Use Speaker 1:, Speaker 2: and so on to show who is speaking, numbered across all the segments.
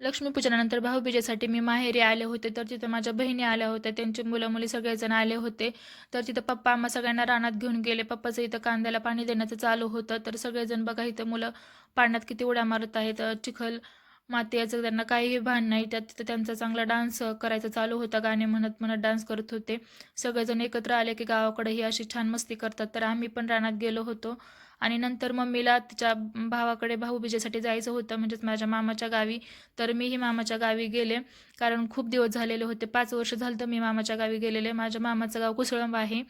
Speaker 1: लक्ष्मीपूजनानंतर भाऊबीजेसाठी मी माहेरी आले होते. तर तिथं माझ्या बहिणी आल्या होत्या. त्यांचे मुलं मुली सगळेजण आले होते. तर तिथं पप्पा आम्हा सगळ्यांना रानात घेऊन गेले. पप्पाचं इथं कांद्याला पाणी देण्याचं चालू होतं. तर सगळेजण बघा इथं मुलं पाण्यात किती उड्या मारत आहेत. चिखल माती याचं त्यांना काहीही भान नाही. त्यात तिथं त्यांचा चांगला डान्स करायचा चालू होता. गाणे म्हणत म्हणत डान्स करत होते. सगळेजण एकत्र आले की गावाकडे ही अशी छान मस्ती करतात. तर आम्ही पण रानात गेलो होतो. आणि नंतर मम्मीला तिच्या भावाकडे भाऊबीजेसाठी जायचं होतं. म्हणजेच माझ्या मामाच्या गावी. तर मीही मामाच्या गावी गेले. कारण खूप दिवस झालेले होते. पाच वर्ष झालं तर मी मामाच्या गावी गेलेले. माझ्या मामाचं गाव कुसळंब आहे.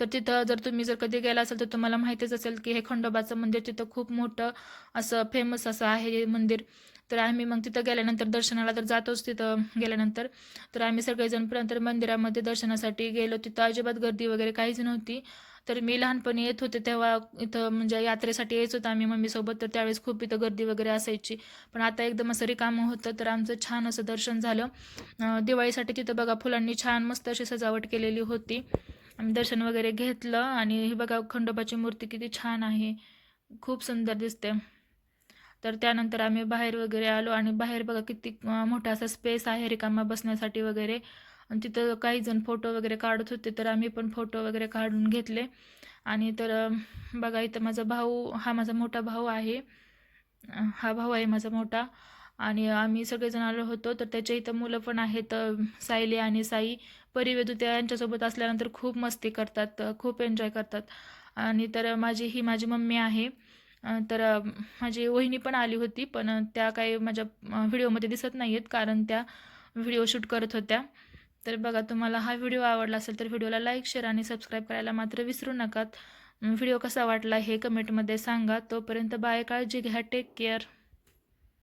Speaker 1: तर तिथं जर तुम्ही जर कधी गेला असेल तर तुम्हाला माहितीच असेल की हे खंडोबाचं मंदिर तिथं खूप मोठं असं फेमस असं आहे हे मंदिर. तर आम्ही मग तिथं गेल्यानंतर दर्शनाला तर जातोच तिथं गेल्यानंतर. तर आम्ही सगळेजण नंतर मंदिरामध्ये दर्शनासाठी गेलो. तिथं अजिबात गर्दी वगैरे काहीच नव्हती. तर मी लहानपणी येत होते तेव्हा इथं म्हणजे यात्रेसाठी यायच होतं आम्ही मम्मीसोबत. तर त्यावेळेस खूप इथं गर्दी वगैरे असायची. पण आता एकदम असं रिकामं होतं. तर आमचं छान असं दर्शन झालं. दिवाळीसाठी तिथं बघा फुलांनी छान मस्त अशी सजावट केलेली होती. आम्ही दर्शन वगैरे घेतलं. आणि हे बघा खंडोबाची मूर्ती किती छान आहे. खूप सुंदर दिसते. तर त्यानंतर आम्ही बाहेर वगैरे आलो आणि बाहेर बघा किती मोठा असा स्पेस आहे रिकामा बसण्यासाठी वगैरे. आणि तिथं काही जण फोटो वगैरे काढत होते तर आम्ही पण फोटो वगैरे काढून घेतले. आणि तर बघा इथं माझा भाऊ हा माझा मोठा भाऊ आहे. हा भाऊ आहे माझा मोठा. आणि आम्ही सगळेजण आलो होतो तर त्याच्या इथं मुलं पण आहेत सायली आणि साई. परिवेदू त्या यांच्यासोबत असल्यानंतर खूप मस्ती करतात खूप एन्जॉय करतात. आणि तर माझी ही माझी मम्मी आहे. तर माझी वहिनी पण आली होती पण त्या काही माझ्या व्हिडिओमध्ये दिसत नाही आहेत कारण त्या व्हिडिओ शूट करत होत्या. तर बघा तुम्हाला हा व्हिडिओ आवडला असेल तर व्हिडिओला लाईक शेअर आणि सबस्क्राईब करायला मात्र विसरू नका. व्हिडिओ कसा वाटला हे कमेंटमध्ये सांगा. तोपर्यंत बाय काळजी घ्या. Take care.